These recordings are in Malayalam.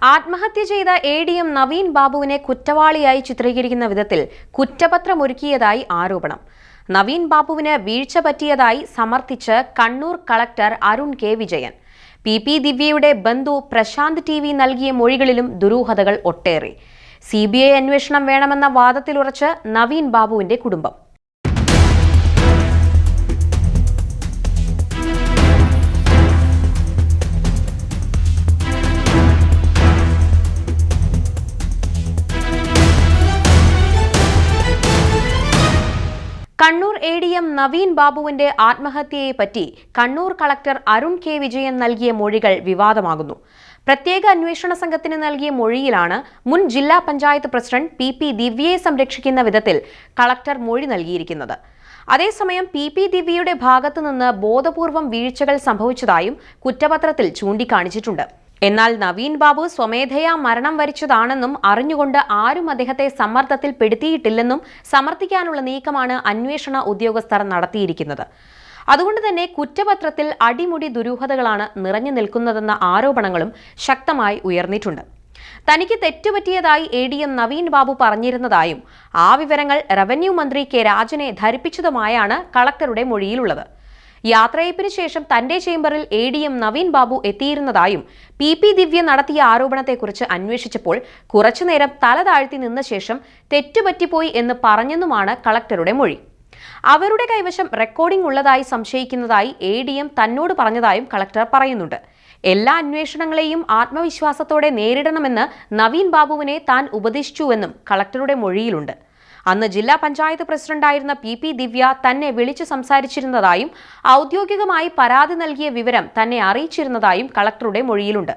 ആത്മഹത്യ ചെയ്ത എ ഡി എം നവീൻ ബാബുവിനെ കുറ്റവാളിയായി ചിത്രീകരിക്കുന്ന വിധത്തിൽ കുറ്റപത്രമൊരുക്കിയതായി ആരോപണം. നവീൻ ബാബുവിന് വീഴ്ച പറ്റിയതായി സമർത്ഥിച്ച് Kannur collector Arun K Vijayan. P P ദിവ്യയുടെ ബന്ധു പ്രശാന്ത് ടി വി നൽകിയ മൊഴികളിലും ദുരൂഹതകൾ ഒട്ടേറെ. സി ബി ഐ അന്വേഷണം വേണമെന്ന വാദത്തിലുറച്ച് നവീൻ ബാബുവിന്റെ കുടുംബം. Kannur A D M Naveen ബാബുവിന്റെ ആത്മഹത്യയെപ്പറ്റി കണ്ണൂർ കളക്ടർ അരുൺ കെ വിജയൻ നൽകിയ മൊഴികൾ വിവാദമാകുന്നു. പ്രത്യേക അന്വേഷണ സംഘത്തിന് നൽകിയ മൊഴിയിലാണ് മുൻ ജില്ലാ പഞ്ചായത്ത് പ്രസിഡന്റ് പി പി ദിവ്യയെ സംരക്ഷിക്കുന്ന വിധത്തിൽ കളക്ടർ മൊഴി നൽകിയിരിക്കുന്നത്. അതേസമയം പി പി ദിവ്യയുടെ ഭാഗത്തുനിന്ന് ബോധപൂർവം വീഴ്ചകൾ സംഭവിച്ചതായും കുറ്റപത്രത്തിൽ ചൂണ്ടിക്കാണിച്ചിട്ടുണ്ട്. എന്നാൽ നവീൻ ബാബു സ്വമേധയാ മരണം വരിച്ചതാണെന്നും അറിഞ്ഞുകൊണ്ട് ആരും അദ്ദേഹത്തെ സമ്മർദ്ദത്തിൽ പെടുത്തിയിട്ടില്ലെന്നും സമർത്ഥിക്കാനുള്ള നീക്കമാണ് അന്വേഷണ ഉദ്യോഗസ്ഥർ നടത്തിയിരിക്കുന്നത്. അതുകൊണ്ട് തന്നെ കുറ്റപത്രത്തിൽ അടിമുടി ദുരൂഹതകളാണ് നിറഞ്ഞു നിൽക്കുന്നതെന്ന ആരോപണങ്ങളും ശക്തമായി ഉയർന്നിട്ടുണ്ട്. തനിക്ക് തെറ്റുപറ്റിയതായി A D M Naveen Babu പറഞ്ഞിരുന്നതായും ആ വിവരങ്ങൾ റവന്യൂ മന്ത്രി കെ രാജനെ ധരിപ്പിച്ചതുമായാണ് കളക്ടറുടെ മൊഴിയിലുള്ളത്. യാത്രയപ്പിന് ശേഷം തന്റെ ചേംബറിൽ A D M Naveen Babu എത്തിയിരുന്നതായും P P Divya നടത്തിയ ആരോപണത്തെക്കുറിച്ച് അന്വേഷിച്ചപ്പോൾ കുറച്ചുനേരം തല താഴ്ത്തി നിന്ന ശേഷം തെറ്റുപറ്റിപ്പോയി എന്ന് പറഞ്ഞെന്നുമാണ് കളക്ടറുടെ മൊഴി. അവരുടെ കൈവശം റെക്കോർഡിംഗ് ഉള്ളതായി സംശയിക്കുന്നതായി എ ഡി എം തന്നോട് പറഞ്ഞതായും കളക്ടർ പറയുന്നുണ്ട്. എല്ലാ അന്വേഷണങ്ങളെയും ആത്മവിശ്വാസത്തോടെ നേരിടണമെന്ന് നവീൻ ബാബുവിനെ താൻ ഉപദേശിച്ചുവെന്നും കളക്ടറുടെ മൊഴിയിലുണ്ട്. അന്ന് ജില്ലാ പഞ്ചായത്ത് പ്രസിഡന്റായിരുന്ന പി പി ദിവ്യ തന്നെ വിളിച്ചു സംസാരിച്ചിരുന്നതായും ഔദ്യോഗികമായി പരാതി നൽകിയ വിവരം തന്നെ അറിയിച്ചിരുന്നതായും കളക്ടറുടെ മൊഴിയിലുണ്ട്.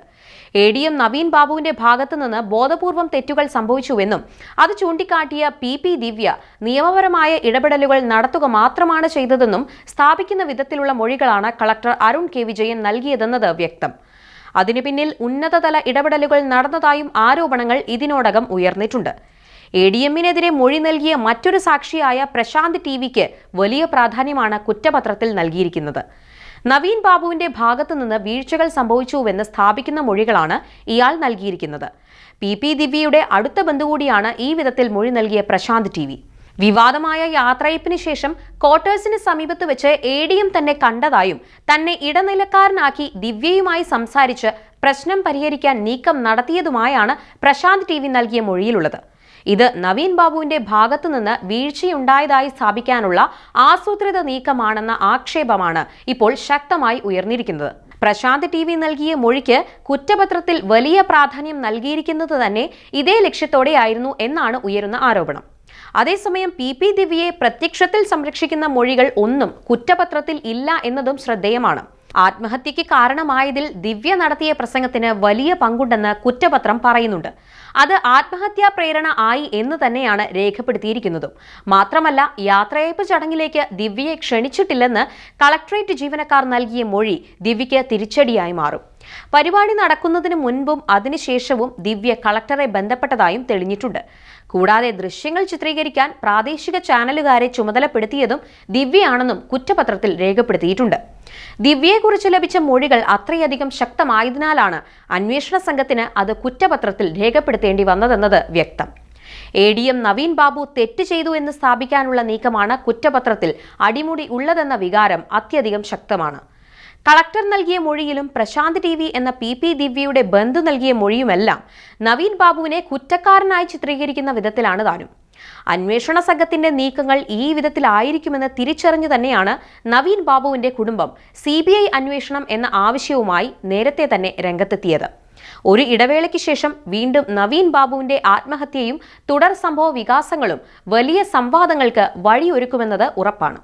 എ ഡി എം നവീൻ ബാബുവിന്റെ ഭാഗത്തുനിന്ന് ബോധപൂർവം തെറ്റുകൾ സംഭവിച്ചുവെന്നും അത് ചൂണ്ടിക്കാട്ടിയ പി പി ദിവ്യ നിയമപരമായ ഇടപെടലുകൾ നടത്തുക മാത്രമാണ് ചെയ്തതെന്നും സ്ഥാപിക്കുന്ന വിധത്തിലുള്ള മൊഴികളാണ് കളക്ടർ അരുൺ കെ വിജയൻ നൽകിയതെന്നത് വ്യക്തം. അതിനു പിന്നിൽ ഉന്നതതല ഇടപെടലുകൾ നടന്നതായും ആരോപണങ്ങൾ ഇതിനോടകം ഉയർന്നിട്ടുണ്ട്. എ ഡി എമ്മിനെതിരെ മൊഴി നൽകിയ മറ്റൊരു സാക്ഷിയായ പ്രശാന്ത് ടി വിക്ക് വലിയ പ്രാധാന്യമാണ് കുറ്റപത്രത്തിൽ നൽകിയിരിക്കുന്നത്. നവീൻ ബാബുവിന്റെ ഭാഗത്തു നിന്ന് വീഴ്ചകൾ സംഭവിച്ചുവെന്ന് സ്ഥാപിക്കുന്ന മൊഴികളാണ് ഇയാൾ നൽകിയിരിക്കുന്നത്. പി പി ദിവ്യയുടെ അടുത്ത ബന്ധുകൂടിയാണ് ഈ വിധത്തിൽ മൊഴി നൽകിയ പ്രശാന്ത് ടി വി. വിവാദമായ യാത്രയപ്പിന് ശേഷം ക്വാർട്ടേഴ്സിന് സമീപത്ത് വെച്ച് എ ഡി എം തന്നെ കണ്ടതായും തന്നെ ഇടനിലക്കാരനാക്കി ദിവ്യയുമായി സംസാരിച്ച് പ്രശ്നം പരിഹരിക്കാൻ നീക്കം നടത്തിയതുമായാണ് പ്രശാന്ത് ടി വി നൽകിയ മൊഴിയിലുള്ളത്. ഇത് നവീൻ ബാബുവിന്റെ ഭാഗത്തുനിന്ന് വീഴ്ചയുണ്ടായതായി സ്ഥാപിക്കാനുള്ള ആസൂത്രിത നീക്കമാണെന്ന ആക്ഷേപമാണ് ഇപ്പോൾ ശക്തമായി ഉയർന്നിരിക്കുന്നത്. പ്രശാന്ത് ടി വി നൽകിയ മൊഴിക്ക് കുറ്റപത്രത്തിൽ വലിയ പ്രാധാന്യം നൽകിയിരിക്കുന്നത് തന്നെ ഇതേ ലക്ഷ്യത്തോടെയായിരുന്നു എന്നാണ് ഉയരുന്ന ആരോപണം. അതേസമയം പി പി ദിവ്യയെ പ്രത്യക്ഷത്തിൽ സംരക്ഷിക്കുന്ന മൊഴികൾ ഒന്നും കുറ്റപത്രത്തിൽ ഇല്ല എന്നതും ശ്രദ്ധേയമാണ്. ആത്മഹത്യയ്ക്ക് കാരണമായതിൽ ദിവ്യ നടത്തിയ പ്രസംഗത്തിന് വലിയ പങ്കുണ്ടെന്ന് കുറ്റപത്രം പറയുന്നുണ്ട്. അത് ആത്മഹത്യാ പ്രേരണ ആയി എന്ന് തന്നെയാണ് രേഖപ്പെടുത്തിയിരിക്കുന്നതും. മാത്രമല്ല യാത്രയയപ്പ് ചടങ്ങിലേക്ക് ദിവ്യയെ ക്ഷണിച്ചിട്ടില്ലെന്ന് കളക്ട്രേറ്റ് ജീവനക്കാർ നൽകിയ മൊഴി ദിവ്യയ്ക്ക് തിരിച്ചടിയായി മാറും. പരിപാടി നടക്കുന്നതിന് മുൻപും അതിനുശേഷവും ദിവ്യ കളക്ടറെ ബന്ധപ്പെട്ടതായും തെളിഞ്ഞിട്ടുണ്ട്. കൂടാതെ ദൃശ്യങ്ങൾ ചിത്രീകരിക്കാൻ പ്രാദേശിക ചാനലുകാരെ ചുമതലപ്പെടുത്തിയതും ദിവ്യയാണെന്നും കുറ്റപത്രത്തിൽ രേഖപ്പെടുത്തിയിട്ടുണ്ട്. ദിവ്യയെക്കുറിച്ച് ലഭിച്ച മൊഴികൾ അത്രയധികം ശക്തമായതിനാലാണ് അന്വേഷണ സംഘത്തിന് അത് കുറ്റപത്രത്തിൽ രേഖപ്പെടുത്തേണ്ടി വന്നതെന്നത് വ്യക്തം. A D M Naveen Babu തെറ്റ് ചെയ്തു എന്ന് സ്ഥാപിക്കാനുള്ള നീക്കമാണ് കുറ്റപത്രത്തിൽ അടിമുടി ഉള്ളതെന്ന വികാരം അത്യധികം ശക്തമാണ്. കളക്ടർ നൽകിയ മൊഴിയിലും പ്രശാന്ത് ടി വി എന്ന പി പി ദിവ്യയുടെ ബന്ധു നൽകിയ മൊഴിയുമെല്ലാം നവീൻ ബാബുവിനെ കുറ്റക്കാരനായി ചിത്രീകരിക്കുന്ന വിധത്തിലാണ് താനും. അന്വേഷണ സംഘത്തിന്റെ നീക്കങ്ങൾ ഈ വിധത്തിലായിരിക്കുമെന്ന് തിരിച്ചറിഞ്ഞു തന്നെയാണ് നവീൻ ബാബുവിന്റെ കുടുംബം സി അന്വേഷണം എന്ന ആവശ്യവുമായി നേരത്തെ തന്നെ രംഗത്തെത്തിയത്. ഒരു ഇടവേളയ്ക്ക് ശേഷം വീണ്ടും നവീൻ ബാബുവിന്റെ ആത്മഹത്യയും തുടർ സംഭവ വികാസങ്ങളും വലിയ സംവാദങ്ങൾക്ക് വഴിയൊരുക്കുമെന്നത് ഉറപ്പാണ്.